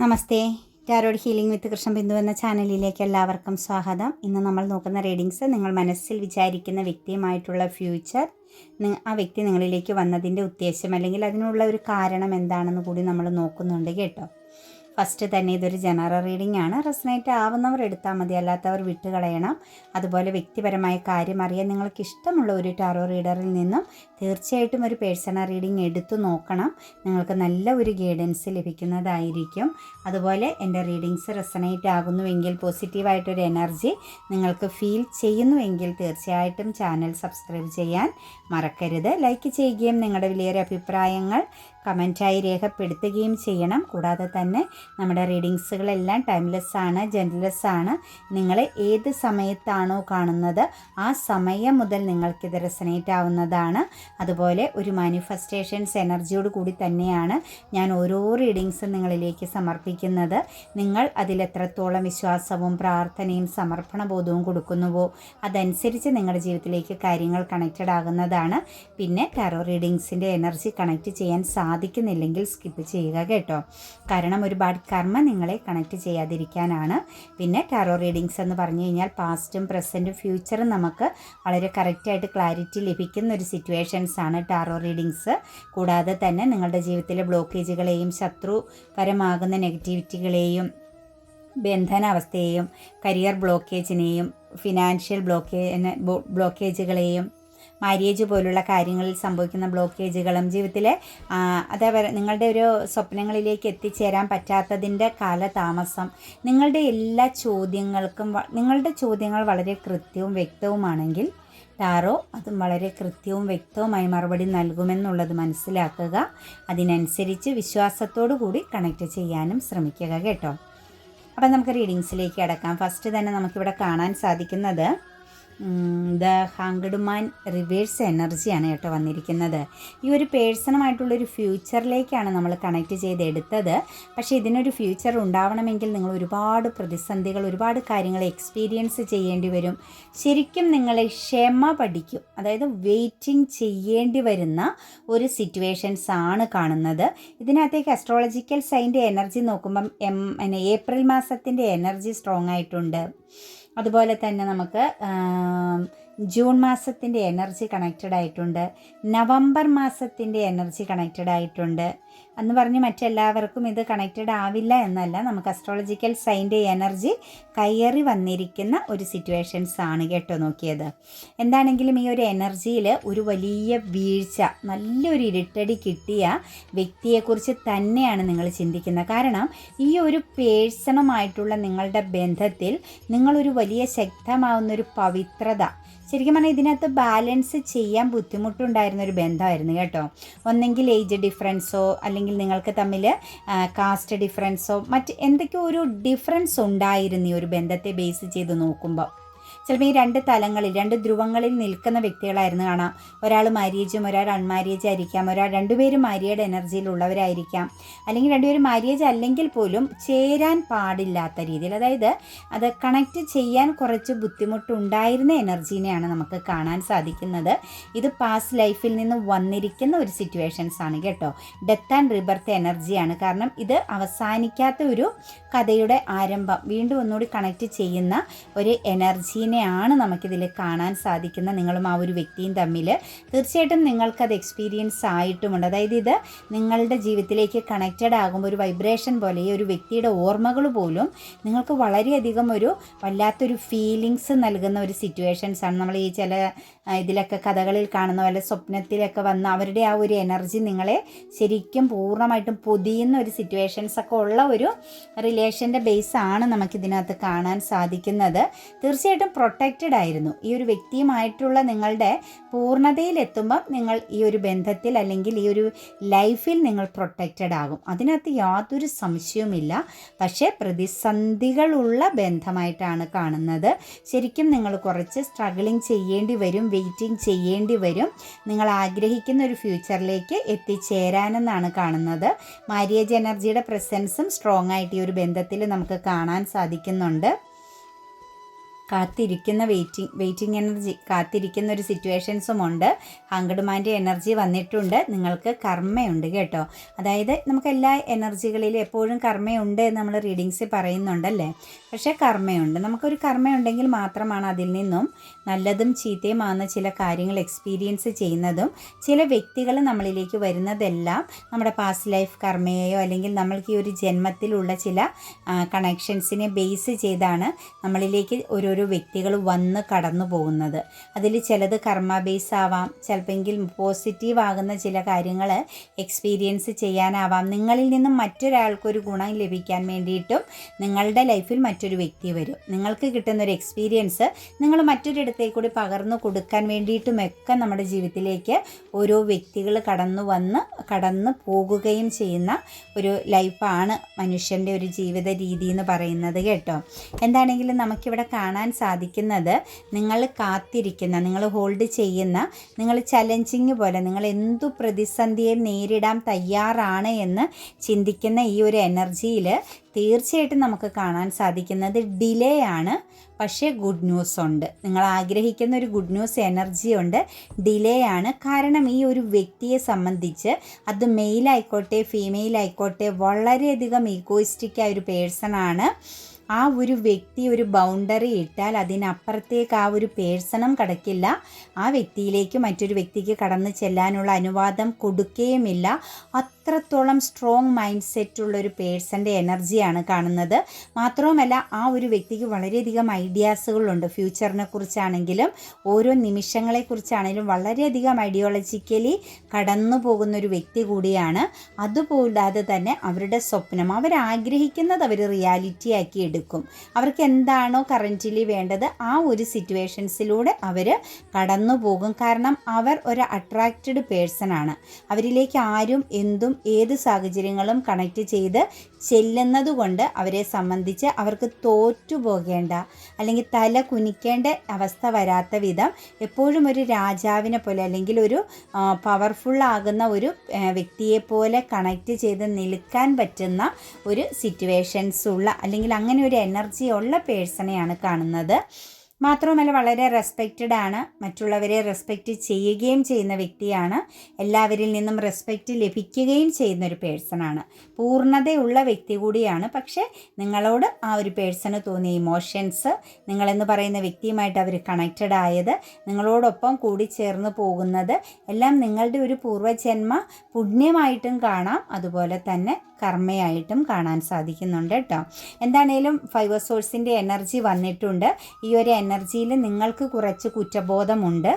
Namaste. Tarot healing with Krishna Bindu എന്ന ചാനലിലേക്ക് എല്ലാവർക്കും സ്വാഗതം. ഇന്ന് നമ്മൾ നോക്കുന്ന റീഡിങ്സ് നിങ്ങൾ മനസ്സിൽ വിചാരിക്കുന്ന വ്യക്തിയുമായിട്ടുള്ള ഫ്യൂച്ചർ ആ വ്യക്തി നിങ്ങളിലേക്ക് വന്നതിന്റെ ഉദ്ദേശം അല്ലെങ്കിൽ അതിനുള്ള ഒരു കാരണം എന്താണെന്ന് കൂടി നമ്മൾ നോക്കുന്നുണ്ട് കേട്ടോ. ഫസ്റ്റ് തന്നെ ഇതൊരു ജനറൽ റീഡിംഗ് ആണ്. റെസനേറ്റ് ആവുന്നവർ എടുത്താൽ മതി. അല്ലാത്തവർ വിട്ടുകളയണം. അതുപോലെ വ്യക്തിപരമായ കാര്യം അറിയാൻ നിങ്ങൾക്ക് ഇഷ്ടമുള്ള ഒരു ടാറോ റീഡറിൽ നിന്നും തീർച്ചയായിട്ടും ഒരു പേഴ്സണൽ റീഡിംഗ് എടുത്തു നോക്കണം. നിങ്ങൾക്ക് നല്ല ഒരു ഗൈഡൻസ് ലഭിക്കുന്നതായിരിക്കും. അതുപോലെ എന്റെ റീഡിങ്സ് റെസനേറ്റ് ആകുന്നുവെങ്കിൽ പോസിറ്റീവായിട്ടൊരു എനർജി നിങ്ങൾക്ക് ഫീൽ ചെയ്യുന്നുവെങ്കിൽ തീർച്ചയായിട്ടും ചാനൽ സബ്സ്ക്രൈബ് ചെയ്യാൻ മറക്കരുത്. ലൈക്ക് ചെയ്യുകയും നിങ്ങളുടെ വിലയേറിയ അഭിപ്രായങ്ങൾ കമന്റായി രേഖപ്പെടുത്തുകയും ചെയ്യണം. കൂടാതെ തന്നെ നമ്മുടെ റീഡിങ്സുകളെല്ലാം ടൈംലെസ് ആണ് ജെൻലെസ് ആണ് നിങ്ങൾ ഏത് സമയത്താണോ കാണുന്നത് ആ സമയം മുതൽ നിങ്ങൾക്കിത് റെസനേറ്റ് ആവുന്നതാണ്. അതുപോലെ ഒരു മാനിഫെസ്റ്റേഷൻസ് എനർജിയോട് കൂടി തന്നെയാണ് ഞാൻ ഓരോ റീഡിങ്സും നിങ്ങളിലേക്ക് സമർപ്പിക്കുന്നത്. നിങ്ങൾ അതിലെത്രത്തോളം വിശ്വാസവും പ്രാർത്ഥനയും സമർപ്പണ ബോധവും കൊടുക്കുന്നുവോ അതനുസരിച്ച് നിങ്ങളുടെ ജീവിതത്തിലേക്ക് കാര്യങ്ങൾ കണക്റ്റഡ് ആകുന്നതാണ്. പിന്നെ ടാറോ റീഡിങ്സിന്റെ എനർജി കണക്ട് ചെയ്യാൻ സാധിക്കുന്നില്ലെങ്കിൽ സ്കിപ്പ് ചെയ്യുക കേട്ടോ. കാരണം ഒരുപാട് കർമ്മ നിങ്ങളെ കണക്ട് ചെയ്യാതിരിക്കാനാണ്. പിന്നെ ടാറോ റീഡിങ്സ് എന്ന് പറഞ്ഞു കഴിഞ്ഞാൽ പാസ്റ്റും പ്രസന്റും ഫ്യൂച്ചറും നമുക്ക് വളരെ കറക്റ്റായിട്ട് ക്ലാരിറ്റി ലഭിക്കുന്ന ഒരു സിറ്റുവേഷൻസ് ആണ് ടാറോ റീഡിങ്സ് കൂടാതെ തന്നെ നിങ്ങളുടെ ജീവിതത്തിലെ ബ്ലോക്കേജുകളെയും ശത്രുപരമാകുന്ന നെഗറ്റിവിറ്റികളെയും ബന്ധനാവസ്ഥയെയും കരിയർ ബ്ലോക്കേജിനെയും ഫിനാൻഷ്യൽ ബ്ലോക്കേ ബ്ലോക്കേജുകളെയും മാര്യേജ് പോലുള്ള കാര്യങ്ങളിൽ സംഭവിക്കുന്ന ബ്ലോക്കേജുകളും ജീവിതത്തിലെ അതേപോലെ നിങ്ങളുടെ ഒരു സ്വപ്നങ്ങളിലേക്ക് എത്തിച്ചേരാൻ പറ്റാത്തതിന്റെ കാലതാമസം നിങ്ങളുടെ എല്ലാ ചോദ്യങ്ങൾക്കും നിങ്ങളുടെ ചോദ്യങ്ങൾ വളരെ കൃത്യവും വ്യക്തവുമാണെങ്കിൽ ടാറോ അതും വളരെ കൃത്യവും വ്യക്തവുമായി മറുപടി നൽകുമെന്നുള്ളത് മനസ്സിലാക്കുക. അതിനനുസരിച്ച് വിശ്വാസത്തോടു കൂടി കണക്ട് ചെയ്യാനും ശ്രമിക്കുക കേട്ടോ. അപ്പം നമുക്ക് റീഡിങ്സിലേക്ക് അടക്കാം ഫസ്റ്റ് തന്നെ നമുക്കിവിടെ കാണാൻ സാധിക്കുന്നത് ദ ഹാങ്കഡുമാൻ റിവേഴ്സ് എനർജിയാണ് കേട്ടോ വന്നിരിക്കുന്നത്. ഈ ഒരു പേഴ്സണുമായിട്ടുള്ളൊരു ഫ്യൂച്ചറിലേക്കാണ് നമ്മൾ കണക്ട് ചെയ്തെടുത്തത് പക്ഷേ ഇതിനൊരു ഫ്യൂച്ചർ ഉണ്ടാവണമെങ്കിൽ നിങ്ങൾ ഒരുപാട് പ്രതിസന്ധികൾ ഒരുപാട് കാര്യങ്ങൾ എക്സ്പീരിയൻസ് ചെയ്യേണ്ടി വരും. ശരിക്കും നിങ്ങളെ ക്ഷമ പഠിക്കും. അതായത് വെയിറ്റിംഗ് ചെയ്യേണ്ടി വരുന്ന ഒരു സിറ്റുവേഷൻസ് ആണ് കാണുന്നത്. ഇതിനകത്തേക്ക് അസ്ട്രോളജിക്കൽ സൈന്റെ എനർജി നോക്കുമ്പം എം ഏപ്രിൽ മാസത്തിന്റെ എനർജി സ്ട്രോങ് ആയിട്ടുണ്ട്. അതുപോലെ തന്നെ നമുക്ക് ജൂൺ മാസത്തിന്റെ എനർജി കണക്റ്റഡ് ആയിട്ടുണ്ട് നവംബർ മാസത്തിന്റെ എനർജി കണക്റ്റഡ് ആയിട്ടുണ്ട്. എന്ന് പറഞ്ഞ് മറ്റെല്ലാവർക്കും ഇത് കണക്റ്റഡ് ആവില്ല എന്നല്ല. നമുക്ക് അസ്ട്രോളജിക്കൽ സൈന്റെ എനർജി കയറി വന്നിരിക്കുന്ന ഒരു സിറ്റുവേഷൻസ് ആണ് കേട്ടോ നോക്കിയത്. എന്താണെങ്കിലും ഈ ഒരു എനർജിയിൽ ഒരു വലിയ വീഴ്ച നല്ലൊരു ഇരുട്ടടി കിട്ടിയ വ്യക്തിയെക്കുറിച്ച് തന്നെയാണ് നിങ്ങൾ ചിന്തിക്കുന്നത്. കാരണം ഈ ഒരു പേഴ്സണമായിട്ടുള്ള നിങ്ങളുടെ ബന്ധത്തിൽ നിങ്ങളൊരു വലിയ ശക്തമാവുന്നൊരു പവിത്രത ശരിക്കും പറഞ്ഞാൽ ഇതിനകത്ത് ബാലൻസ് ചെയ്യാൻ ബുദ്ധിമുട്ടുണ്ടായിരുന്ന ഒരു ബന്ധമായിരുന്നു കേട്ടോ. ഒന്നെങ്കിൽ ഏജ് ഡിഫറൻസോ അല്ലെങ്കിൽ നിങ്ങൾക്ക് തമ്മിൽ കാസ്റ്റ് ഡിഫറൻസോ മറ്റ് എന്തൊക്കെയോ ഒരു ഡിഫറൻസ് ഉണ്ടായിരുന്നു ഈ ഒരു ബന്ധത്തെ ബേസ് ചെയ്ത് നോക്കുമ്പോൾ ചിലപ്പോൾ ഈ രണ്ട് തലങ്ങളിൽ രണ്ട് ധ്രുവങ്ങളിൽ നിൽക്കുന്ന വ്യക്തികളായിരുന്നു കാണാം. ഒരാൾ മാര്യേജും ഒരാൾ അൺമാര്യേജ് ആയിരിക്കാം. ഒരാൾ രണ്ടുപേരും മാര്യേഡ് എനർജിയിലുള്ളവരായിരിക്കാം. അല്ലെങ്കിൽ രണ്ടുപേരും മാര്യേജ് അല്ലെങ്കിൽ പോലും ചേരാൻ പാടില്ലാത്ത രീതിയിൽ. അതായത് അത് കണക്റ്റ് ചെയ്യാൻ കുറച്ച് ബുദ്ധിമുട്ടുണ്ടായിരുന്ന എനർജീനെയാണ് നമുക്ക് കാണാൻ സാധിക്കുന്നത്. ഇത് പാസ്റ്റ് ലൈഫിൽ നിന്ന് വന്നിരിക്കുന്ന ഒരു സിറ്റുവേഷൻസ് ആണ് കേട്ടോ. ഡെത്ത് ആൻഡ് റിബർത്ത് എനർജിയാണ്. കാരണം ഇത് അവസാനിക്കാത്ത ഒരു കഥയുടെ ആരംഭം വീണ്ടും ഒന്നുകൂടി കണക്റ്റ് ചെയ്യുന്ന ഒരു എനർജീനെയാണ് നമുക്കിതിൽ കാണാൻ സാധിക്കുന്ന നിങ്ങളും ആ ഒരു വ്യക്തിയും തമ്മിൽ തീർച്ചയായിട്ടും നിങ്ങൾക്കത് എക്സ്പീരിയൻസ് ആയിട്ടുമുണ്ട്. അതായത് ഇത് നിങ്ങളുടെ ജീവിതത്തിലേക്ക് കണക്റ്റഡ് ആകുമ്പോൾ ഒരു വൈബ്രേഷൻ പോലെ ഈ ഒരു വ്യക്തിയുടെ ഓർമ്മകൾ പോലും നിങ്ങൾക്ക് വളരെയധികം ഒരു വല്ലാത്തൊരു ഫീലിങ്സ് നൽകുന്ന ഒരു സിറ്റുവേഷൻസ് ആണ്. നമ്മൾ ഈ ചില ഇതിലൊക്കെ കഥകളിൽ കാണുന്ന പോലെ സ്വപ്നത്തിലൊക്കെ വന്ന അവരുടെ ആ ഒരു എനർജി നിങ്ങളെ ശരിക്കും പൂർണമായിട്ടും പൊതിയുന്ന ഒരു സിറ്റുവേഷൻസ് ഒക്കെ ഉള്ള ഒരു റിലേഷന്റെ ബേസ് ആണ് നമുക്കിതിനകത്ത് കാണാൻ സാധിക്കുന്നത്. തീർച്ചയായിട്ടും പ്രൊട്ടക്റ്റഡ് ആയിരുന്നു. ഈ ഒരു വ്യക്തിയുമായിട്ടുള്ള നിങ്ങളുടെ പൂർണതയിലെത്തുമ്പം നിങ്ങൾ ഈ ഒരു ബന്ധത്തിൽ അല്ലെങ്കിൽ ഈ ഒരു ലൈഫിൽ നിങ്ങൾ പ്രൊട്ടക്റ്റഡ് ആകും. അതിനകത്ത് യാതൊരു സംശയവുമില്ല. പക്ഷേ പ്രതിസന്ധികളുള്ള ബന്ധമായിട്ടാണ് കാണുന്നത്. ശരിക്കും നിങ്ങൾ കുറച്ച് സ്ട്രഗിളിങ് ചെയ്യേണ്ടി വരും വെയിറ്റിംഗ് ചെയ്യേണ്ടി വരും. നിങ്ങൾ ആഗ്രഹിക്കുന്ന ഒരു ഫ്യൂച്ചറിലേക്ക് എത്തിച്ചേരാനെന്നാണ് കാണുന്നത്. മാരിയേജ് എനർജിയുടെ പ്രസൻസും സ്ട്രോങ് ആയിട്ട് ഈ ഒരു ബന്ധത്തിൽ നമുക്ക് കാണാൻ സാധിക്കുന്നുണ്ട്. കാത്തിരിക്കുന്ന വെയിറ്റിംഗ് വെയിറ്റിംഗ് എനർജി കാത്തിരിക്കുന്ന ഒരു സിറ്റുവേഷൻസും ഉണ്ട്. ഹങ്കഡുമാന്റെ എനർജി വന്നിട്ടുണ്ട്. നിങ്ങൾക്ക് കർമ്മയുണ്ട് കേട്ടോ. അതായത് നമുക്ക് എല്ലാ എനർജികളിലും എപ്പോഴും കർമ്മയുണ്ട് എന്ന് നമ്മൾ റീഡിങ്സിൽ പറയുന്നുണ്ടല്ലേ? പക്ഷേ കർമ്മയുണ്ട്. നമുക്കൊരു കർമ്മയുണ്ടെങ്കിൽ മാത്രമാണ് അതിൽ നിന്നും നല്ലതും ചീത്തയുമാകുന്ന ചില കാര്യങ്ങൾ എക്സ്പീരിയൻസ് ചെയ്യുന്നതും ചില വ്യക്തികൾ നമ്മളിലേക്ക് വരുന്നതെല്ലാം നമ്മുടെ പാസ്റ്റ് ലൈഫ് കർമ്മയെയോ അല്ലെങ്കിൽ നമ്മൾക്ക് ഈ ഒരു ജന്മത്തിലുള്ള ചില കണക്ഷൻസിനെ ബേസ് ചെയ്താണ് നമ്മളിലേക്ക് ഓരോരോ വ്യക്തികൾ വന്ന് കടന്നു പോകുന്നത്. അതിൽ ചിലത് കർമ്മ ബേസ് ആവാം ചിലപ്പോൾ പോസിറ്റീവ് ആകുന്ന ചില കാര്യങ്ങൾ എക്സ്പീരിയൻസ് ചെയ്യാനാവാം. നിങ്ങളിൽ നിന്നും മറ്റൊരാൾക്കൊരു ഗുണം ലഭിക്കാൻ വേണ്ടിയിട്ടും നിങ്ങളുടെ ലൈഫിൽ മറ്റൊരു വ്യക്തി വരും. നിങ്ങൾക്ക് കിട്ടുന്ന ഒരു എക്സ്പീരിയൻസ് നിങ്ങൾ മറ്റൊരിടത്തേക്ക് കൂടി പകർന്നു കൊടുക്കാൻ വേണ്ടിയിട്ടുമൊക്കെ നമ്മുടെ ജീവിതത്തിലേക്ക് ഓരോ വ്യക്തികൾ കടന്നു വന്ന് കടന്നു പോകുകയും ചെയ്യുന്ന ഒരു ലൈഫാണ് മനുഷ്യന്റെ ഒരു ജീവിത രീതി എന്ന് പറയുന്നത് കേട്ടോ. എന്താണെങ്കിലും നമുക്കിവിടെ കാണാൻ സാധിക്കുന്നത് നിങ്ങൾ കാത്തിരിക്കുന്ന നിങ്ങൾ ഹോൾഡ് ചെയ്യുന്ന നിങ്ങൾ ചലഞ്ചിങ് പോലെ നിങ്ങൾ എന്തു പ്രതിസന്ധിയെ നേരിടാൻ തയ്യാറാണ് എന്ന് ചിന്തിക്കുന്ന ഈ ഒരു എനർജിയിൽ തീർച്ചയായിട്ടും നമുക്ക് കാണാൻ സാധിക്കുന്നത് ഡിലേ ആണ്. പക്ഷേ ഗുഡ് ന്യൂസ് ഉണ്ട്. നിങ്ങൾ ആഗ്രഹിക്കുന്ന ഒരു ഗുഡ് ന്യൂസ് എനർജി ഉണ്ട്. ഡിലേ ആണ്. കാരണം ഈ ഒരു വ്യക്തിയെ സംബന്ധിച്ച് അത് മെയിൽ ആയിക്കോട്ടെ ഫീമെയിൽ ആയിക്കോട്ടെ വളരെയധികം ഈഗോയിസ്റ്റിക് ആയ ഒരു പേഴ്സൺ ആണ്. ആ ഒരു വ്യക്തി ഒരു ബൗണ്ടറി ഇട്ടാൽ അതിനപ്പുറത്തേക്ക് ആ ഒരു പേഴ്സണും കടക്കില്ല. ആ വ്യക്തിയിലേക്ക് മറ്റൊരു വ്യക്തിക്ക് കടന്നു ചെല്ലാനുള്ള അനുവാദം കൊടുക്കുകയുമില്ല അത്രത്തോളം സ്ട്രോങ് മൈൻഡ് സെറ്റുള്ള ഒരു പേഴ്സന്റെ എനർജിയാണ് കാണുന്നത്. മാത്രവുമല്ല ആ ഒരു വ്യക്തിക്ക് വളരെയധികം ഐഡിയാസുകളുണ്ട്. ഫ്യൂച്ചറിനെ കുറിച്ചാണെങ്കിലും ഓരോ നിമിഷങ്ങളെക്കുറിച്ചാണെങ്കിലും വളരെയധികം ഐഡിയോളജിക്കലി കടന്നു പോകുന്ന ഒരു വ്യക്തി കൂടിയാണ്. അതുകൂടാതെ തന്നെ അവരുടെ സ്വപ്നം അവരാഗ്രഹിക്കുന്നത് അവർ റിയാലിറ്റി ആക്കി എടുക്കും. അവർക്ക് എന്താണോ കറന്റിലി വേണ്ടത് ആ ഒരു സിറ്റുവേഷൻസിലൂടെ അവർ കടന്നു പോകും. കാരണം അവർ ഒരു അട്രാക്റ്റഡ് പേഴ്സൺ ആണ്. അവരിലേക്ക് ആരും എന്തും ഏത് സാഹചര്യങ്ങളും കണക്ട് ചെയ്ത് ചെല്ലുന്നത് കൊണ്ട് അവരെ സംബന്ധിച്ച് അവർക്ക് തോറ്റുപോകേണ്ട അല്ലെങ്കിൽ തല കുനിക്കേണ്ട അവസ്ഥ വരാത്ത വിധം എപ്പോഴും ഒരു രാജാവിനെ പോലെ അല്ലെങ്കിൽ ഒരു പവർഫുൾ ആകുന്ന ഒരു വ്യക്തിയെ പോലെ കണക്ട് ചെയ്ത് നിൽക്കാൻ പറ്റുന്ന ഒരു സിറ്റുവേഷൻസ് ഉള്ള അല്ലെങ്കിൽ അങ്ങനെ ഒരു എനർജി ഉള്ള പേഴ്സണെയാണ് കാണുന്നത്. മാത്രവുമല്ല വളരെ റെസ്പെക്റ്റഡ് ആണ്. മറ്റുള്ളവരെ റെസ്പെക്റ്റ് ചെയ്യുകയും ചെയ്യുന്ന വ്യക്തിയാണ്. എല്ലാവരിൽ നിന്നും റെസ്പെക്റ്റ് ലഭിക്കുകയും ചെയ്യുന്ന ഒരു പേഴ്സണാണ്. പൂർണതയുള്ള വ്യക്തി കൂടിയാണ്. പക്ഷേ നിങ്ങളോട് ആ ഒരു പേഴ്സണ് തോന്നിയ ഇമോഷൻസ് നിങ്ങളെന്ന് പറയുന്ന വ്യക്തിയുമായിട്ട് അവർ കണക്റ്റഡ് ആയത് നിങ്ങളോടൊപ്പം കൂടി ചേർന്ന് പോകുന്നത് എല്ലാം നിങ്ങളുടെ ഒരു പൂർവജന്മ പുണ്യമായിട്ടും കാണാം. അതുപോലെ തന്നെ കർമ്മയായിട്ടും കാണാൻ സാധിക്കുന്നുണ്ട് കേട്ടോ. എന്താണേലും ഫൈവ് സോഴ്സിന്റെ എനർജി വന്നിട്ടുണ്ട്. ഈ ഒരു എനർജിയിൽ നിങ്ങൾക്ക് കുറച്ച് കുറ്റബോധമുണ്ട്.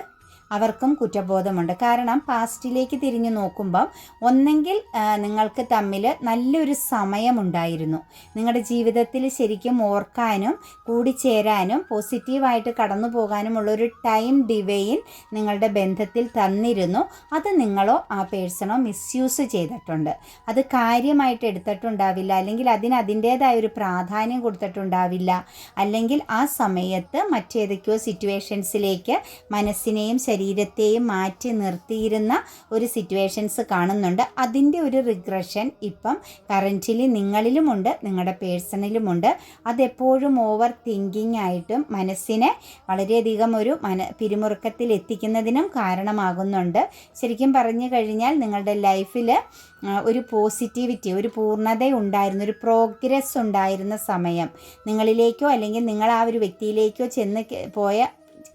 അവർക്കും കുറ്റബോധമുണ്ട്. കാരണം പാസ്റ്റിലേക്ക് തിരിഞ്ഞു നോക്കുമ്പം ഒന്നെങ്കിൽ നിങ്ങൾക്ക് തമ്മിൽ നല്ലൊരു സമയമുണ്ടായിരുന്നു. നിങ്ങളുടെ ജീവിതത്തിൽ ശരിക്കും ഓർക്കാനും കൂടിച്ചേരാനും പോസിറ്റീവായിട്ട് കടന്നു പോകാനുമുള്ളൊരു ടൈം ഡിവൈൻ നിങ്ങളുടെ ബന്ധത്തിൽ തന്നിരുന്നു. അത് നിങ്ങളോ ആ പേഴ്സണോ മിസ്യൂസ് ചെയ്തിട്ടുണ്ട്. അത് കാര്യമായിട്ട് എടുത്തിട്ടുണ്ടാവില്ല. അല്ലെങ്കിൽ അതിന് അതിന്റേതായ ഒരു പ്രാധാന്യം കൊടുത്തിട്ടുണ്ടാവില്ല. അല്ലെങ്കിൽ ആ സമയത്ത് മറ്റേതൊക്കെയോ സിറ്റുവേഷൻസിലേക്ക് മനസ്സിനെയും ശരീരത്തെയും മാറ്റി നിർത്തിയിരുന്ന ഒരു സിറ്റുവേഷൻസ് കാണുന്നുണ്ട്. അതിന്റെ ഒരു റിഗ്രഷൻ ഇപ്പം കറന്റിലി നിങ്ങളിലുമുണ്ട് നിങ്ങളുടെ പേഴ്സണിലുമുണ്ട് അതെപ്പോഴും ഓവർ തിങ്കിങ് ആയിട്ടും മനസ്സിനെ വളരെയധികം ഒരു മന പിരിമുറുക്കത്തിൽ എത്തിക്കുന്നതിനും കാരണമാകുന്നുണ്ട്. ശരിക്കും പറഞ്ഞു കഴിഞ്ഞാൽ നിങ്ങളുടെ ലൈഫിൽ ഒരു പോസിറ്റിവിറ്റി ഒരു പൂർണത ഉണ്ടായിരുന്ന ഒരു പ്രോഗ്രസ് ഉണ്ടായിരുന്ന സമയം. നിങ്ങളിലേക്കോ അല്ലെങ്കിൽ നിങ്ങൾ ആ ഒരു വ്യക്തിയിലേക്കോ ചെന്ന് പോയ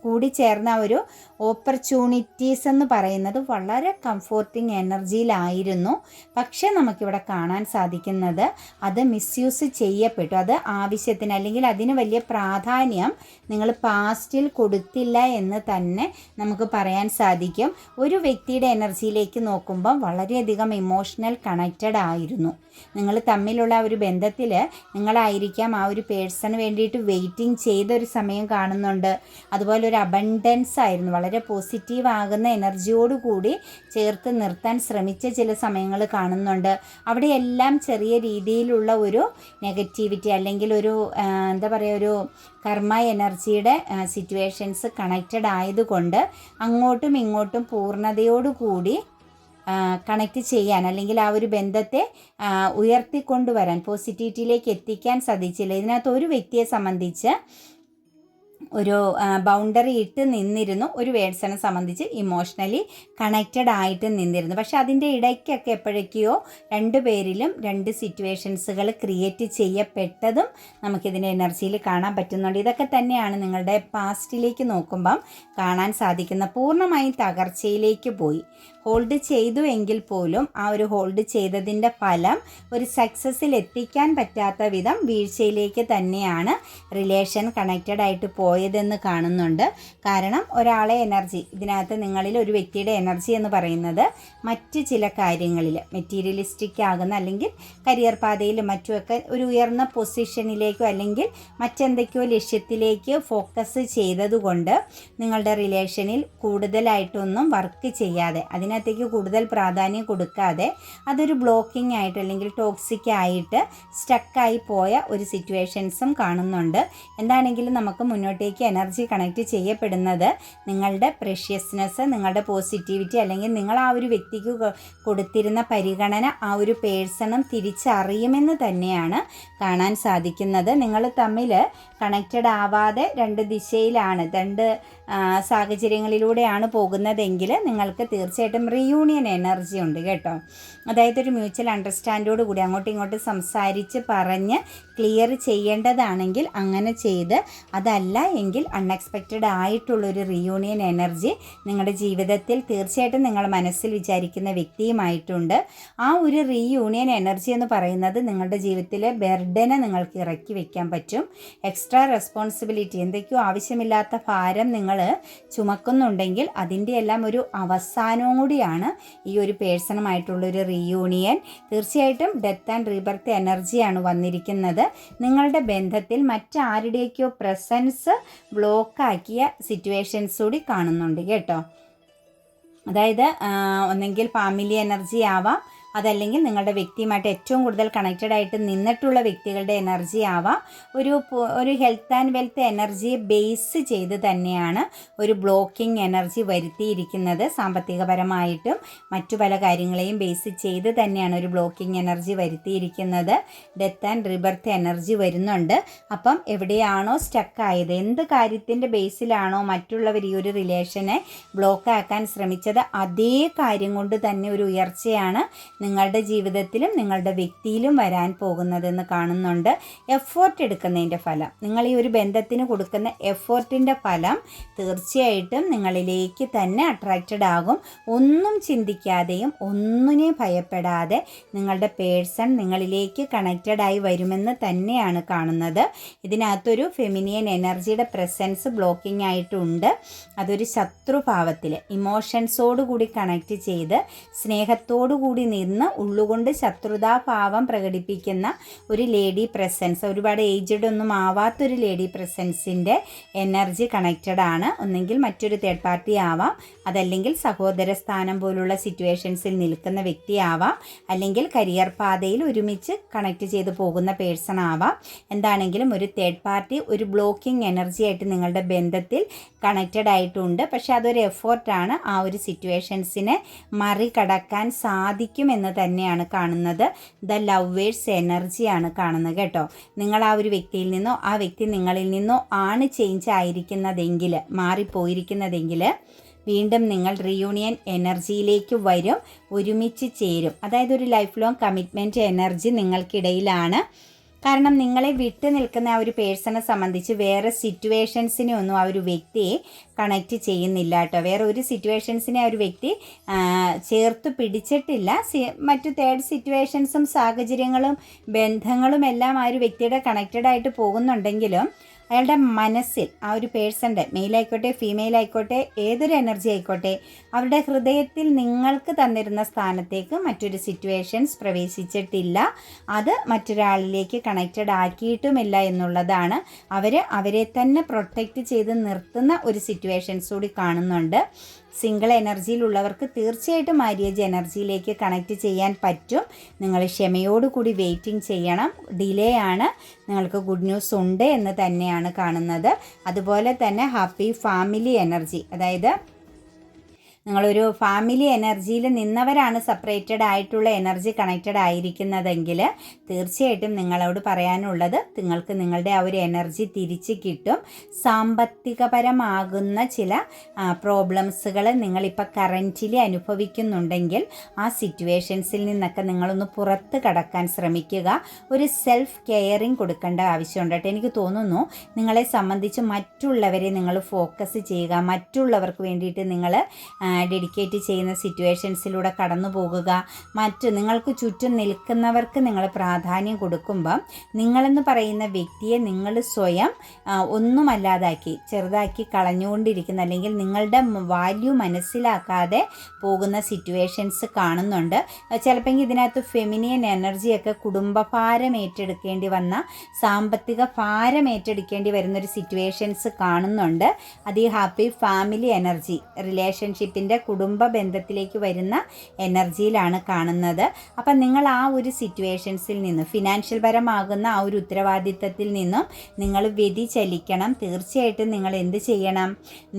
കൂടിച്ചേർന്ന ഒരു ഓപ്പർച്യൂണിറ്റീസ് എന്ന് പറയുന്നത് വളരെ കംഫോർട്ടിങ് എനർജിയിലായിരുന്നു പക്ഷേ നമുക്കിവിടെ കാണാൻ സാധിക്കുന്നത് അത് മിസ്യൂസ് ചെയ്യപ്പെട്ടു. അത് ആവശ്യത്തിന് അല്ലെങ്കിൽ അതിന് വലിയ പ്രാധാന്യം നിങ്ങൾ പാസ്റ്റിൽ കൊടുത്തില്ല എന്ന് തന്നെ നമുക്ക് പറയാൻ സാധിക്കും. ഒരു വ്യക്തിയുടെ എനർജിയിലേക്ക് നോക്കുമ്പോൾ വളരെയധികം ഇമോഷണൽ കണക്റ്റഡ് ആയിരുന്നു. നിങ്ങൾ തമ്മിലുള്ള ഒരു ബന്ധത്തിൽ നിങ്ങളായിരിക്കാം ആ ഒരു പേഴ്സണ് വേണ്ടിയിട്ട് വെയിറ്റിംഗ് ചെയ്തൊരു സമയം കാണുന്നുണ്ട്. അതുപോലെ ഒരു അബണ്ടൻസ് ആയിരുന്നു. വളരെ പോസിറ്റീവ് ആകുന്ന എനർജിയോടുകൂടി ചേർത്ത് നിർത്താൻ ശ്രമിച്ച ചില സമയങ്ങൾ കാണുന്നുണ്ട്. അവിടെയെല്ലാം ചെറിയ രീതിയിലുള്ള ഒരു നെഗറ്റിവിറ്റി അല്ലെങ്കിൽ ഒരു എന്താ പറയുക ഒരു കർമ്മ എനർജിയുടെ സിറ്റുവേഷൻസ് കണക്റ്റഡ് ആയതുകൊണ്ട് അങ്ങോട്ടും ഇങ്ങോട്ടും പൂർണതയോടുകൂടി കണക്ട് ചെയ്യാൻ അല്ലെങ്കിൽ ആ ഒരു ബന്ധത്തെ ഉയർത്തിക്കൊണ്ടുവരാൻ പോസിറ്റിവിറ്റിയിലേക്ക് എത്തിക്കാൻ സാധിച്ചില്ല. ഇതിനകത്ത് ഒരു വ്യക്തിയെ സംബന്ധിച്ച് ഒരു ബൗണ്ടറി ഇട്ട് നിന്നിരുന്നു. ഒരു വേഴ്സനെ സംബന്ധിച്ച് ഇമോഷണലി കണക്റ്റഡ് ആയിട്ട് നിന്നിരുന്നു. പക്ഷെ അതിന്റെ ഇടയ്ക്കൊക്കെ എപ്പോഴൊക്കെയോ രണ്ട് പേരിലും രണ്ട് സിറ്റുവേഷൻസുകൾ ക്രിയേറ്റ് ചെയ്യപ്പെട്ടതും നമുക്കിതിന്റെ എനർജിയിൽ കാണാൻ പറ്റുന്നുണ്ട്. ഇതൊക്കെ തന്നെയാണ് നിങ്ങളുടെ പാസ്റ്റിലേക്ക് നോക്കുമ്പം കാണാൻ സാധിക്കുന്ന പൂർണമായും തകർച്ചയിലേക്ക് പോയി. ഹോൾഡ് ചെയ്തു എങ്കിൽ പോലും ആ ഒരു ഹോൾഡ് ചെയ്തതിന്റെ ഫലം ഒരു സക്സസ്സിൽ എത്തിക്കാൻ പറ്റാത്ത വിധം വീഴ്ചയിലേക്ക് തന്നെയാണ് റിലേഷൻ കണക്റ്റഡ് ആയിട്ട് പോയതെന്ന് കാണുന്നുണ്ട്. കാരണം ഒരാളെ എനർജി ഇതിനകത്ത് നിങ്ങളിൽ ഒരു വ്യക്തിയുടെ എനർജി എന്ന് പറയുന്നത് മറ്റ് ചില കാര്യങ്ങളിൽ മെറ്റീരിയലിസ്റ്റിക് ആകുന്ന അല്ലെങ്കിൽ കരിയർ പാതയിലും മറ്റുമൊക്കെ ഒരു ഉയർന്ന പൊസിഷനിലേക്കോ അല്ലെങ്കിൽ മറ്റെന്തൊക്കെയോ ലക്ഷ്യത്തിലേക്ക് ഫോക്കസ് ചെയ്തതുകൊണ്ട് നിങ്ങളുടെ റിലേഷനിൽ കൂടുതലായിട്ടൊന്നും വർക്ക് ചെയ്യാതെ അതിന് അതിനകത്തേക്ക് കൂടുതൽ പ്രാധാന്യം കൊടുക്കാതെ അതൊരു ബ്ലോക്കിംഗ് ആയിട്ട് അല്ലെങ്കിൽ ടോക്സിക് ആയിട്ട് സ്റ്റക്കായി പോയ ഒരു സിറ്റുവേഷൻസും കാണുന്നുണ്ട്. എന്താണെങ്കിലും നമുക്ക് മുന്നോട്ടേക്ക് എനർജി കണക്റ്റ് ചെയ്യപ്പെടുന്നത് നിങ്ങളുടെ പ്രഷ്യസ്നെസ് നിങ്ങളുടെ പോസിറ്റിവിറ്റി അല്ലെങ്കിൽ നിങ്ങൾ ആ ഒരു വ്യക്തിക്ക് കൊടുത്തിരുന്ന പരിഗണന ആ ഒരു പേഴ്സണും തിരിച്ചറിയുമെന്ന് തന്നെയാണ് കാണാൻ സാധിക്കുന്നത്. നിങ്ങൾ തമ്മിൽ കണക്റ്റഡ് ആവാതെ രണ്ട് ദിശയിലാണ് രണ്ട് സാഹചര്യങ്ങളിലൂടെയാണ് പോകുന്നതെങ്കിൽ നിങ്ങൾക്ക് തീർച്ചയായിട്ടും റീയൂണിയൻ എനർജി ഉണ്ട് കേട്ടോ. അതായത് ഒരു മ്യൂച്വൽ അണ്ടർസ്റ്റാൻഡോട് കൂടി അങ്ങോട്ടും ഇങ്ങോട്ടും സംസാരിച്ച് പറഞ്ഞ് ക്ലിയർ ചെയ്യേണ്ടതാണെങ്കിൽ അങ്ങനെ ചെയ്ത് അതല്ല എങ്കിൽ അൺഎക്സ്പെക്റ്റഡ് ആയിട്ടുള്ളൊരു റീയൂണിയൻ എനർജി നിങ്ങളുടെ ജീവിതത്തിൽ തീർച്ചയായിട്ടും നിങ്ങൾ മനസ്സിൽ വിചാരിക്കുന്ന വ്യക്തിയുമായിട്ടുണ്ട്. ആ ഒരു റീയൂണിയൻ എനർജി എന്ന് പറയുന്നത് നിങ്ങളുടെ ജീവിതത്തിലെ ബെർഡനെ നിങ്ങൾക്ക് ഇറക്കി വെക്കാൻ പറ്റും. എക്സ്ട്രാ റെസ്പോൺസിബിലിറ്റി എന്തൊക്കെയോ ആവശ്യമില്ലാത്ത ഭാരം നിങ്ങൾ ചുമക്കുന്നുണ്ടെങ്കിൽ അതിന്റെ എല്ലാം ഒരു അവസാനവും കൂടിയാണ് ഈ ഒരു പേഴ്സണുമായിട്ടുള്ളൊരു റീയൂണിയൻ തീർച്ചയായിട്ടും ഡെത്ത് ആൻഡ് റീബർത്ത് എനർജിയാണ് വന്നിരിക്കുന്നത്. നിങ്ങളുടെ ബന്ധത്തിൽ മറ്റാരുടെയൊക്കെയോ പ്രസൻസ് ബ്ലോക്കാക്കിയ സിറ്റുവേഷൻസ് കൂടി കാണുന്നുണ്ട് കേട്ടോ. അതായത് ഒന്നെങ്കിൽ ഫാമിലി എനർജി ആവാം അതല്ലെങ്കിൽ നിങ്ങളുടെ വ്യക്തിയുമായിട്ട് ഏറ്റവും കൂടുതൽ കണക്റ്റഡ് ആയിട്ട് നിന്നിട്ടുള്ള വ്യക്തികളുടെ എനർജി ആവാം. ഒരു ഒരു ഹെൽത്ത് ആൻഡ് വെൽത്ത് എനർജിയെ ബേസ് ചെയ്ത് തന്നെയാണ് ഒരു ബ്ലോക്കിംഗ് എനർജി വരുത്തിയിരിക്കുന്നത്. സാമ്പത്തികപരമായിട്ടും മറ്റു പല കാര്യങ്ങളെയും ബേസ് ചെയ്ത് തന്നെയാണ് ഒരു ബ്ലോക്കിംഗ് എനർജി വരുത്തിയിരിക്കുന്നത്. ഡെത്ത് ആൻഡ് റിബർത്ത് എനർജി വരുന്നുണ്ട്. അപ്പം എവിടെയാണോ സ്റ്റക്കായത് എന്ത് കാര്യത്തിന്റെ ബേസിലാണോ മറ്റുള്ളവർ ഈ ഒരു റിലേഷനെ ബ്ലോക്ക് ആക്കാൻ ശ്രമിച്ചത് അതേ കാര്യം കൊണ്ട് തന്നെ ഒരു ഉയർച്ചയാണ് നിങ്ങളുടെ ജീവിതത്തിലും നിങ്ങളുടെ വ്യക്തിയിലും വരാൻ പോകുന്നതെന്ന് കാണുന്നുണ്ട്. എഫോർട്ട് എടുക്കുന്നതിന്റെ ഫലം. നിങ്ങൾ ഈ ഒരു ബന്ധത്തിന് കൊടുക്കുന്ന എഫേർട്ടിന്റെ ഫലം തീർച്ചയായിട്ടും നിങ്ങളിലേക്ക് തന്നെ അട്രാക്റ്റഡ് ആകും. ഒന്നും ചിന്തിക്കാതെയും ഒന്നിനെ ഭയപ്പെടാതെ നിങ്ങളുടെ പേഴ്സൺ നിങ്ങളിലേക്ക് കണക്റ്റഡ് ആയി വരുമെന്ന് തന്നെയാണ് കാണുന്നത്. ഇതിനകത്തൊരു ഫെമിനിയൻ എനർജിയുടെ പ്രസൻസ് ബ്ലോക്കിംഗ് ആയിട്ടുണ്ട്. അതൊരു ശത്രുഭാവത്തിൽ ഇമോഷൻസോടുകൂടി കണക്റ്റ് ചെയ്ത് സ്നേഹത്തോടു കൂടി നിന്ന് ഉള്ളുകൊണ്ട് ശത്രുതാഭാവം പ്രകടിപ്പിക്കുന്ന ഒരു ലേഡി പ്രസൻസ്. ഒരുപാട് ഏജ്ഡ് ഒന്നും ആവാത്തൊരു ലേഡി പ്രസൻസിന്റെ എനർജി കണക്റ്റഡ് ആണ്. ഒന്നെങ്കിൽ മറ്റൊരു തേർഡ് പാർട്ടി ആവാം. അതല്ലെങ്കിൽ സഹോദര സ്ഥാനം പോലുള്ള സിറ്റുവേഷൻസിൽ നിൽക്കുന്ന വ്യക്തിയാവാം അല്ലെങ്കിൽ കരിയർ പാതയിൽ ഒരുമിച്ച് കണക്ട് ചെയ്ത് പോകുന്ന പേഴ്സൺ ആവാം. എന്താണെങ്കിലും ഒരു തേർഡ് പാർട്ടി ഒരു ബ്ലോക്കിംഗ് എനർജി ആയിട്ട് നിങ്ങളുടെ ബന്ധത്തിൽ കണക്റ്റഡ് ആയിട്ടുണ്ട്. പക്ഷേ അതൊരു എഫേർട്ടാണ് ആ ഒരു സിറ്റുവേഷൻസിനെ മറികടക്കാൻ സാധിക്കും എന്ന് തന്നെയാണ് കാണുന്നത്. ദ ലവേഴ്സ് എനർജിയാണ് കാണുന്നത് കേട്ടോ. നിങ്ങൾ ആ ഒരു വ്യക്തിയിൽ നിന്നോ ആ വ്യക്തി നിങ്ങളിൽ നിന്നോ ആണ് ചേഞ്ച് ആയിരിക്കുന്നതെങ്കിൽ മാറിപ്പോയിരിക്കുന്നതെങ്കിൽ വീണ്ടും നിങ്ങൾ റിയൂണിയൻ എനർജിയിലേക്ക് വരും ഒരുമിച്ച് ചേരും. അതായത് ഒരു ലൈഫ് ലോങ് കമ്മിറ്റ്മെന്റ് എനർജി നിങ്ങൾക്കിടയിലാണ്. കാരണം നിങ്ങളെ വിട്ടു നിൽക്കുന്ന ആ ഒരു പേഴ്സണെ സംബന്ധിച്ച് വേറെ സിറ്റുവേഷൻസിനെ ഒന്നും ആ ഒരു വ്യക്തിയെ കണക്റ്റ് ചെയ്യുന്നില്ല കേട്ടോ. വേറെ ഒരു സിറ്റുവേഷൻസിനെ ആ ഒരു വ്യക്തി ചേർത്ത് പിടിച്ചിട്ടില്ല. മറ്റു തേർഡ് സിറ്റുവേഷൻസും സാഹചര്യങ്ങളും ബന്ധങ്ങളും എല്ലാം ആ ഒരു വ്യക്തിയുടെ കണക്റ്റഡ് ആയിട്ട് പോകുന്നുണ്ടെങ്കിലും അയാളുടെ മനസ്സിൽ ആ ഒരു പേഴ്സന്റെ മെയിലായിക്കോട്ടെ ഫീമെയിൽ ആയിക്കോട്ടെ ഏതൊരു എനർജി ആയിക്കോട്ടെ അവരുടെ ഹൃദയത്തിൽ നിങ്ങൾക്ക് തന്നിരുന്ന സ്ഥാനത്തേക്ക് മറ്റൊരു സിറ്റുവേഷൻസ് പ്രവേശിച്ചിട്ടില്ല. അത് മറ്റൊരാളിലേക്ക് കണക്റ്റഡ് ആക്കിയിട്ടുമില്ല എന്നുള്ളതാണ് അവർ അവരെ തന്നെ പ്രൊട്ടക്റ്റ് ചെയ്ത് നിർത്തുന്ന ഒരു സിറ്റുവേഷൻസ് കൂടി കാണുന്നുണ്ട്. സിംഗിൾ എനർജിയിലുള്ളവർക്ക് തീർച്ചയായിട്ടും മാര്യേജ് എനർജിയിലേക്ക് കണക്റ്റ് ചെയ്യാൻ പറ്റും. നിങ്ങൾ ക്ഷമയോടുകൂടി വെയിറ്റിംഗ് ചെയ്യണം. ഡിലേ ആണ്. നിങ്ങൾക്ക് ഗുഡ് ന്യൂസ് ഉണ്ട് എന്ന് തന്നെയാണ് കാണുന്നത്. അതുപോലെ തന്നെ ഹാപ്പി ഫാമിലി എനർജി. അതായത് നിങ്ങളൊരു ഫാമിലി എനർജിയിൽ നിന്നവരാണ് സെപ്പറേറ്റഡ് ആയിട്ടുള്ള എനർജി കണക്റ്റഡ് ആയിരിക്കുന്നതെങ്കിൽ തീർച്ചയായിട്ടും നിങ്ങളോട് പറയാനുള്ളത് നിങ്ങൾക്ക് നിങ്ങളുടെ ആ ഒരു എനർജി തിരിച്ച് കിട്ടും. സാമ്പത്തികപരമാകുന്ന ചില പ്രോബ്ലംസുകൾ നിങ്ങളിപ്പോൾ കറന്റിലി അനുഭവിക്കുന്നുണ്ടെങ്കിൽ ആ സിറ്റുവേഷൻസിൽ നിന്നൊക്കെ നിങ്ങളൊന്ന് പുറത്ത് കടക്കാൻ ശ്രമിക്കുക. ഒരു സെൽഫ് കെയറിങ് കൊടുക്കേണ്ട ആവശ്യമുണ്ട് കേട്ടോ. എനിക്ക് തോന്നുന്നു നിങ്ങളെ സംബന്ധിച്ച് മറ്റുള്ളവരെ നിങ്ങൾ ഫോക്കസ് ചെയ്യുക. മറ്റുള്ളവർക്ക് വേണ്ടിയിട്ട് നിങ്ങൾ ഡെഡിക്കേറ്റ് ചെയ്യുന്ന സിറ്റുവേഷൻസിലൂടെ കടന്നു പോകുക. മറ്റ് നിങ്ങൾക്ക് ചുറ്റും നിൽക്കുന്നവർക്ക് നിങ്ങൾ പ്രാധാന്യം കൊടുക്കുമ്പം നിങ്ങളെന്ന് പറയുന്ന വ്യക്തിയെ നിങ്ങൾ സ്വയം ഒന്നുമല്ലാതാക്കി ചെറുതാക്കി കളഞ്ഞുകൊണ്ടിരിക്കുന്ന അല്ലെങ്കിൽ നിങ്ങളുടെ വാല്യൂ മനസ്സിലാക്കാതെ പോകുന്ന സിറ്റുവേഷൻസ് കാണുന്നുണ്ട്. ചിലപ്പോൾ ഇതിനകത്ത് ഫെമിനിയൻ എനർജിയൊക്കെ കുടുംബഭാരം ഏറ്റെടുക്കേണ്ടി വന്ന സാമ്പത്തിക ഭാരം ഏറ്റെടുക്കേണ്ടി വരുന്നൊരു സിറ്റുവേഷൻസ് കാണുന്നുണ്ട്. അത് ഈ ഹാപ്പി ഫാമിലി എനർജി റിലേഷൻഷിപ്പിന്റെ കുടുംബ ബന്ധത്തിലേക്ക് വരുന്ന എനർജിയിലാണ് കാണുന്നത്. അപ്പം നിങ്ങൾ ആ ഒരു സിറ്റുവേഷൻസിൽ നിന്ന് ഫിനാൻഷ്യൽ പരമാകുന്ന ആ ഒരു ഉത്തരവാദിത്തത്തിൽ നിന്നും നിങ്ങൾ വ്യതിചലിക്കണം തീർച്ചയായിട്ടും നിങ്ങൾ എന്ത് ചെയ്യണം?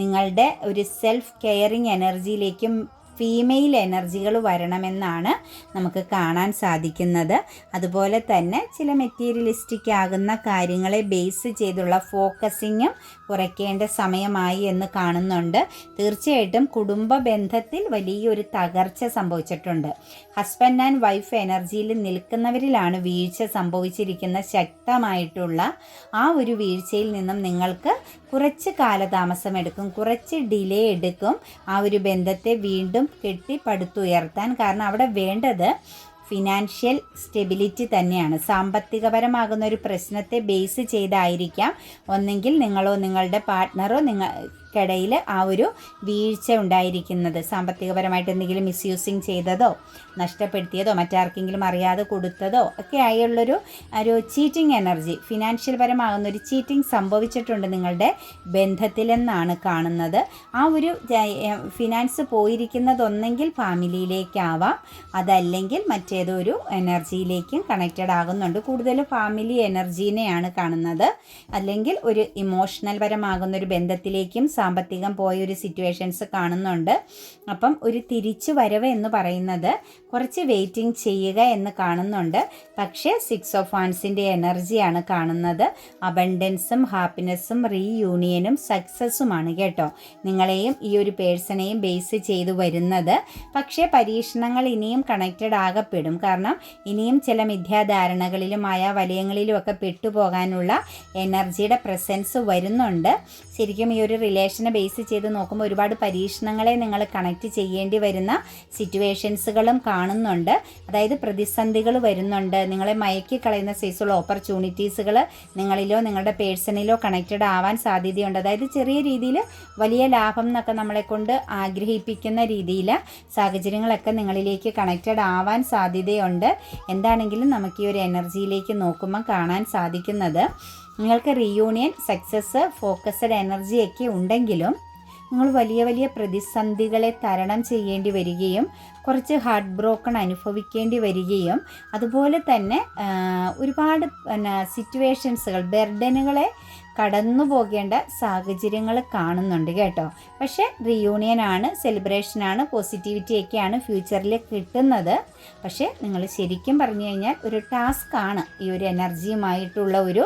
നിങ്ങളുടെ ഒരു സെൽഫ് കെയറിങ് എനർജിയിലേക്കും ഫീമെയിൽ എനർജികൾ വരണമെന്നാണ് നമുക്ക് കാണാൻ സാധിക്കുന്നത്. അതുപോലെ തന്നെ ചില മെറ്റീരിയലിസ്റ്റിക് ആകുന്ന കാര്യങ്ങളെ ബേസ് ചെയ്തുള്ള ഫോക്കസിങ്ങും കുറയ്ക്കേണ്ട സമയമായി എന്ന് കാണുന്നുണ്ട്. തീർച്ചയായിട്ടും കുടുംബ ബന്ധത്തിൽ വലിയൊരു തകർച്ച സംഭവിച്ചിട്ടുണ്ട്. ഹസ്ബൻഡ് ആൻഡ് വൈഫ് എനർജിയിൽ നിൽക്കുന്നവരിലാണ് വീഴ്ച സംഭവിച്ചിരിക്കുന്ന ശക്തമായിട്ടുള്ള ആ ഒരു വീഴ്ചയിൽ നിന്നും നിങ്ങൾക്ക് കുറച്ച് കാലതാമസം എടുക്കും കുറച്ച് ഡിലേ എടുക്കും. ആ ഒരു ബന്ധത്തെ വീണ്ടും കെട്ടി പടുത്തുയർത്താൻ കാരണം അവിടെ വേണ്ടത് ഫിനാൻഷ്യൽ സ്റ്റെബിലിറ്റി തന്നെയാണ്. സാമ്പത്തികപരമാകുന്ന ഒരു പ്രശ്നത്തെ ബേസ് ചെയ്തായിരിക്കാം. ഒന്നെങ്കിൽ നിങ്ങളോ നിങ്ങളുടെ പാർട്ട്ണറോ നിങ്ങൾ ഇടയിൽ ആ ഒരു വീഴ്ച ഉണ്ടായിരിക്കുന്നത്. സാമ്പത്തികപരമായിട്ട് എന്തെങ്കിലും മിസ്യൂസിങ് ചെയ്തതോ നഷ്ടപ്പെടുത്തിയതോ മറ്റാർക്കെങ്കിലും അറിയാതെ കൊടുത്തതോ ഒക്കെ ആയുള്ളൊരു ഒരു ചീറ്റിംഗ് എനർജി ഫിനാൻഷ്യൽ പരമാകുന്ന ഒരു ചീറ്റിംഗ് സംഭവിച്ചിട്ടുണ്ട് നിങ്ങളുടെ ബന്ധത്തിലെന്നാണ് കാണുന്നത്. ആ ഒരു ഫിനാൻസ് പോയിരിക്കുന്നതൊന്നെങ്കിൽ ഫാമിലിയിലേക്കാവാം. അതല്ലെങ്കിൽ മറ്റേതോ ഒരു എനർജിയിലേക്കും കണക്റ്റഡ് ആകുന്നുണ്ട്. കൂടുതൽ ഫാമിലി എനർജീനെയാണ് കാണുന്നത്. അല്ലെങ്കിൽ ഒരു ഇമോഷണൽ പരമാകുന്ന ഒരു ബന്ധത്തിലേക്കും സാമ്പത്തികം പോയ ഒരു സിറ്റുവേഷൻസ് കാണുന്നുണ്ട്. അപ്പം ഒരു തിരിച്ചു വരവ് എന്ന് പറയുന്നത് കുറച്ച് വെയിറ്റിംഗ് ചെയ്യുക എന്ന് കാണുന്നുണ്ട്. പക്ഷേ സിക്സ് ഓഫ് വാൻസിന്റെ എനർജിയാണ് കാണുന്നത്. അബൻഡൻസും ഹാപ്പിനെസ്സും റീയൂണിയനും സക്സസ്സുമാണ് കേട്ടോ. നിങ്ങളെയും ഈ ഒരു പേഴ്സണെയും ബേസ് ചെയ്തു വരുന്നത്. പക്ഷേ പരീക്ഷണങ്ങൾ ഇനിയും കണക്റ്റഡ് ആകപ്പെടും. കാരണം ഇനിയും ചില മിഥ്യാധാരണകളിലും ആയ വലയങ്ങളിലും ഒക്കെ പെട്ടുപോകാനുള്ള എനർജിയുടെ പ്രസൻസ് വരുന്നുണ്ട്. ശരിക്കും ഈ ഒരു റിലേഷനെ ബേസ് ചെയ്ത് നോക്കുമ്പോൾ ഒരുപാട് പരീക്ഷണങ്ങളെ നിങ്ങൾ കണക്ട് ചെയ്യേണ്ടി വരുന്ന സിറ്റുവേഷൻസുകളും കാണുന്നുണ്ട്. അതായത് പ്രതിസന്ധികൾ വരുന്നുണ്ട്. നിങ്ങളെ മയക്കി കളയുന്ന സൈസുള്ള ഓപ്പർച്യൂണിറ്റീസുകൾ നിങ്ങളിലോ നിങ്ങളുടെ പേഴ്സണിലോ കണക്റ്റഡ് ആവാൻ സാധ്യതയുണ്ട്. അതായത് ചെറിയ രീതിയിൽ വലിയ ലാഭം എന്നൊക്കെ നമ്മളെ കൊണ്ട് ആഗ്രഹിപ്പിക്കുന്ന രീതിയിൽ സാഹചര്യങ്ങളൊക്കെ നിങ്ങളിലേക്ക് കണക്റ്റഡ് ആവാൻ സാധ്യതയുണ്ട്. എന്താണെങ്കിലും നമുക്ക് ഈ ഒരു എനർജിയിലേക്ക് നോക്കുമ്പോൾ കാണാൻ സാധിക്കുന്നത്. നിങ്ങൾക്ക് റീയൂണിയൻ സക്സസ് ഫോക്കസ്ഡ് എനർജിയൊക്കെ ഉണ്ടെങ്കിലും നിങ്ങൾ വലിയ വലിയ പ്രതിസന്ധികളെ തരണം ചെയ്യേണ്ടി വരികയും കുറച്ച് ഹാർട്ട് ബ്രോക്കൺ അനുഭവിക്കേണ്ടി വരികയും അതുപോലെ തന്നെ ഒരുപാട് പിന്നെ സിറ്റുവേഷൻസുകൾ ബെർഡനുകളെ കടന്നു പോകേണ്ട സാഹചര്യങ്ങൾ കാണുന്നുണ്ട് കേട്ടോ. പക്ഷേ റിയൂണിയൻ ആണ് സെലിബ്രേഷൻ ആണ് പോസിറ്റിവിറ്റി ഒക്കെയാണ് ഫ്യൂച്ചറിൽ കിട്ടുന്നത്. പക്ഷേ നിങ്ങൾ ശരിക്കും പറഞ്ഞു കഴിഞ്ഞാൽ ഒരു ടാസ്ക് ആണ്. ഈ ഒരു എനർജിയുമായിട്ടുള്ള ഒരു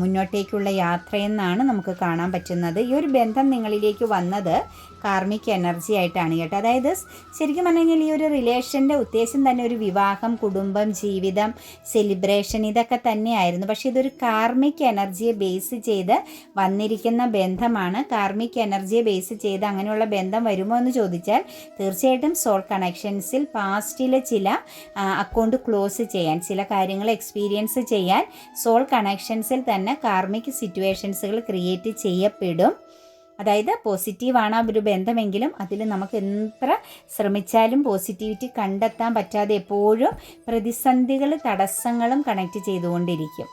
മുന്നോട്ടേക്കുള്ള യാത്രയെന്നാണ് നമുക്ക് കാണാൻ പറ്റുന്നത്. ഈ ഒരു ബന്ധം നിങ്ങളിലേക്ക് വന്നത് കാർമിക് എനർജി ആയിട്ടാണ് കേട്ടോ. അതായത് ശരിക്കും പറഞ്ഞു കഴിഞ്ഞാൽ ഈ ഒരു റിലേഷന്റെ ഉദ്ദേശം തന്നെ ഒരു വിവാഹം കുടുംബം ജീവിതം സെലിബ്രേഷൻ ഇതൊക്കെ തന്നെയായിരുന്നു. പക്ഷേ ഇതൊരു കാർമിക് എനർജിയെ ബേസ് ചെയ്ത് വന്നിരിക്കുന്ന ബന്ധമാണ്. കാർമിക് എനർജിയെ ബേസ് ചെയ്ത് അങ്ങനെയുള്ള ബന്ധം വരുമോ എന്ന് ചോദിച്ചാൽ തീർച്ചയായിട്ടും സോൾ കണക്ഷൻസിൽ പാസ്റ്റിലെ ചില അക്കൗണ്ട് ക്ലോസ് ചെയ്യാൻ ചില കാര്യങ്ങൾ എക്സ്പീരിയൻസ് ചെയ്യാൻ സോൾ കണക്ഷൻസിൽ തന്നെ കാർമിക് സിറ്റുവേഷൻസുകൾ ക്രിയേറ്റ് ചെയ്യപ്പെടും. അതായത് പോസിറ്റീവാണ് ആ ഒരു ബന്ധമെങ്കിലും അതിൽ നമുക്ക് എത്ര ശ്രമിച്ചാലും പോസിറ്റിവിറ്റി കണ്ടെത്താൻ പറ്റാതെ എപ്പോഴും പ്രതിസന്ധികൾ തടസ്സങ്ങളും കണക്ട് ചെയ്തുകൊണ്ടിരിക്കും.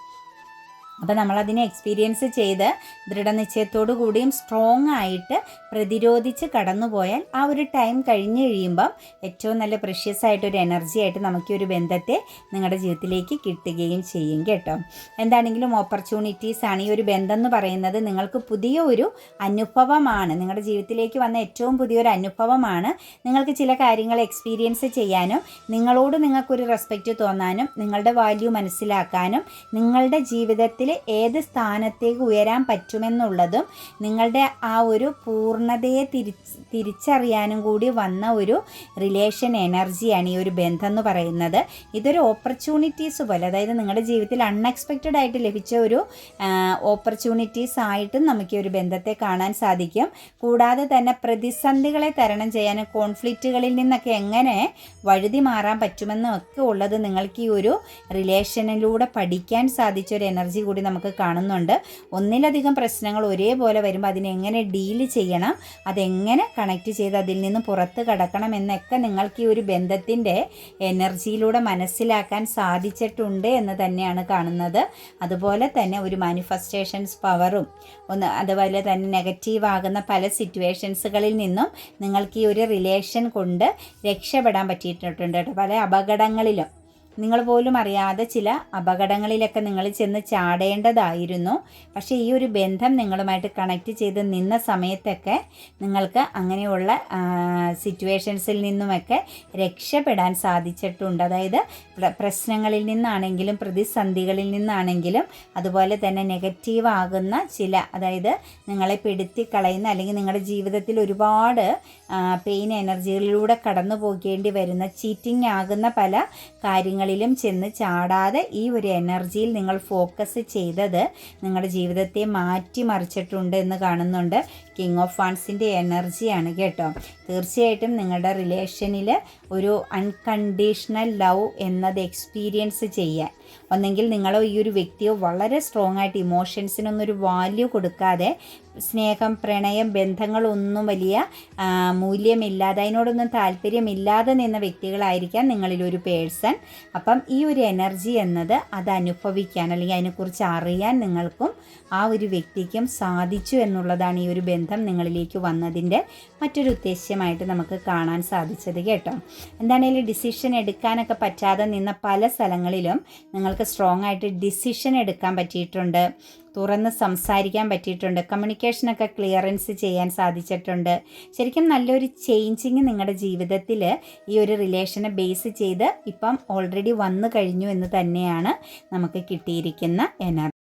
അപ്പോൾ നമ്മളതിനെ എക്സ്പീരിയൻസ് ചെയ്ത് ദൃഢനിശ്ചയത്തോടു കൂടിയും സ്ട്രോങ് ആയിട്ട് പ്രതിരോധിച്ച് കടന്നുപോയാൽ ആ ഒരു ടൈം കഴിഞ്ഞ് കഴിയുമ്പം ഏറ്റവും നല്ല പ്രഷ്യസ് ആയിട്ടൊരു എനർജി ആയിട്ട് നമുക്ക് ഒരു ബന്ധത്തെ നിങ്ങളുടെ ജീവിതത്തിലേക്ക് കിട്ടുകയും ചെയ്യും കേട്ടോ. എന്താണെങ്കിലും ഓപ്പർച്യൂണിറ്റീസ് ആണ് ഈ ഒരു ബന്ധം എന്ന് പറയുന്നത് നിങ്ങൾക്ക് പുതിയ ഒരു അനുഭവമാണ്. നിങ്ങളുടെ ജീവിതത്തിലേക്ക് വന്ന ഏറ്റവും പുതിയൊരു അനുഭവമാണ്. നിങ്ങൾക്ക് ചില കാര്യങ്ങൾ എക്സ്പീരിയൻസ് ചെയ്യാനും നിങ്ങളോട് നിങ്ങൾക്കൊരു റെസ്പെക്റ്റ് തോന്നാനും നിങ്ങളുടെ വാല്യൂ മനസ്സിലാക്കാനും നിങ്ങളുടെ ജീവിതത്തിൽ ഏത് സ്ഥാനത്തേക്ക് ഉയരാൻ പറ്റുമെന്നുള്ളതും നിങ്ങളുടെ ആ ഒരു പൂർണതയെ തിരിച്ച് തിരിച്ചറിയാനും കൂടി വന്ന ഒരു റിലേഷൻ എനർജിയാണ് ഈ ഒരു ബന്ധം എന്ന് പറയുന്നത്. ഇതൊരു ഓപ്പർച്യൂണിറ്റീസ് പോലെ അതായത് നിങ്ങളുടെ ജീവിതത്തിൽ അൺഎക്സ്പെക്റ്റഡ് ആയിട്ട് ലഭിച്ച ഒരു ഓപ്പർച്യൂണിറ്റീസ് ആയിട്ടും നമുക്ക് ഈ ഒരു ബന്ധത്തെ കാണാൻ സാധിക്കും. കൂടാതെ തന്നെ പ്രതിസന്ധികളെ തരണം ചെയ്യാനും കോൺഫ്ലിക്റ്റുകളിൽ നിന്നൊക്കെ എങ്ങനെ വഴുതി മാറാൻ പറ്റുമെന്നും ഒക്കെ ഉള്ളത് നിങ്ങൾക്ക് ഈ ഒരു റിലേഷനിലൂടെ പഠിക്കാൻ സാധിച്ച ഒരു എനർജി കൂടി നമുക്ക് കാണുന്നുണ്ട്. ഒന്നിലധികം പ്രശ്നങ്ങൾ ഒരേപോലെ വരുമ്പോൾ അതിനെങ്ങനെ ഡീൽ ചെയ്യണം അതെങ്ങനെ കണക്ട് ചെയ്ത് അതിൽ നിന്ന് പുറത്ത് കടക്കണം എന്നൊക്കെ നിങ്ങൾക്ക് ഈ ഒരു ബന്ധത്തിന്റെ എനർജിയിലൂടെ മനസ്സിലാക്കാൻ സാധിച്ചിട്ടുണ്ട് എന്ന് തന്നെയാണ് കാണുന്നത്. അതുപോലെ തന്നെ ഒരു മാനിഫെസ്റ്റേഷൻസ് പവറും ഒന്ന് അതുപോലെ തന്നെ നെഗറ്റീവ് ആകുന്ന പല സിറ്റുവേഷൻസുകളിൽ നിന്നും നിങ്ങൾക്ക് ഈ ഒരു റിലേഷൻ കൊണ്ട് രക്ഷപ്പെടാൻ പറ്റിയിട്ടുണ്ട് കേട്ടോ. പല അപകടങ്ങളിലും നിങ്ങൾ പോലും അറിയാതെ ചില അപകടങ്ങളിലൊക്കെ നിങ്ങൾ ചെന്ന് ചാടേണ്ടതായിരുന്നു. പക്ഷേ ഈ ഒരു ബന്ധം നിങ്ങളുമായിട്ട് കണക്ട് ചെയ്ത് നിന്ന സമയത്തൊക്കെ നിങ്ങൾക്ക് അങ്ങനെയുള്ള സിറ്റുവേഷൻസിൽ നിന്നുമൊക്കെ രക്ഷപ്പെടാൻ സാധിച്ചിട്ടുണ്ട്. അതായത് പ്രശ്നങ്ങളിൽ നിന്നാണെങ്കിലും പ്രതിസന്ധികളിൽ നിന്നാണെങ്കിലും അതുപോലെ തന്നെ നെഗറ്റീവ് ആകുന്ന ചില അതായത് നിങ്ങളെ പെടുത്തി കളയുന്ന അല്ലെങ്കിൽ നിങ്ങളുടെ ജീവിതത്തിൽ ഒരുപാട് പെയിൻ എനർജികളിലൂടെ കടന്നു പോകേണ്ടി വരുന്ന ചീറ്റിംഗ് ആകുന്ന പല കാര്യങ്ങൾ കാര്യങ്ങളിലും ചെന്ന് ചാടാതെ ഈ ഒരു എനർജിയിൽ നിങ്ങൾ ഫോക്കസ് ചെയ്തത് നിങ്ങളുടെ ജീവിതത്തെ മാറ്റിമറിച്ചിട്ടുണ്ട് എന്ന് കാണുന്നുണ്ട്. കിങ് ഓഫ് ഫാൻസിന്റെ എനർജിയാണ് കേട്ടോ. തീർച്ചയായിട്ടും നിങ്ങളുടെ റിലേഷനിൽ ഒരു അൺകണ്ടീഷണൽ ലവ് എന്നത് എക്സ്പീരിയൻസ് ചെയ്യാൻ ഒന്നെങ്കിൽ നിങ്ങളോ ഈ ഒരു വ്യക്തിയോ വളരെ സ്ട്രോങ് ആയിട്ട് ഇമോഷൻസിനൊന്നൊരു വാല്യൂ കൊടുക്കാതെ സ്നേഹം പ്രണയം ബന്ധങ്ങളൊന്നും വലിയ മൂല്യമില്ലാതെ അതിനോടൊന്നും താല്പര്യമില്ലാതെ നിന്ന വ്യക്തികളായിരിക്കാം നിങ്ങളിലൊരു പേഴ്സൺ അപ്പം ഈ ഒരു എനർജി എന്നത് അത് അനുഭവിക്കാൻ അല്ലെങ്കിൽ അതിനെക്കുറിച്ച് അറിയാൻ നിങ്ങൾക്കും ആ ഒരു വ്യക്തിക്കും സാധിച്ചു എന്നുള്ളതാണ് ഈ ഒരു ബന്ധം നിങ്ങളിലേക്ക് വന്നതിന്റെ മറ്റൊരു ഉദ്ദേശ്യമായിട്ട് നമുക്ക് കാണാൻ സാധിച്ചത് കേട്ടോ. എന്താണെങ്കിലും ഡിസിഷൻ എടുക്കാനൊക്കെ പറ്റാതെ നിന്ന പല സ്ഥലങ്ങളിലും നിങ്ങൾക്ക് സ്ട്രോങ് ആയിട്ട് ഡിസിഷൻ എടുക്കാൻ പറ്റിയിട്ടുണ്ട് തുറന്ന് സംസാരിക്കാൻ പറ്റിയിട്ടുണ്ട് കമ്മ്യൂണിക്കേഷനൊക്കെ ക്ലിയറൻസ് ചെയ്യാൻ സാധിച്ചിട്ടുണ്ട്. ശരിക്കും നല്ലൊരു ചേഞ്ചിങ് നിങ്ങളുടെ ജീവിതത്തിൽ ഈ ഒരു റിലേഷനെ ബേസ് ചെയ്ത് ഇപ്പം ഓൾറെഡി വന്നു കഴിഞ്ഞു എന്ന് തന്നെയാണ് നമുക്ക് കിട്ടിയിരിക്കുന്ന എനർജി.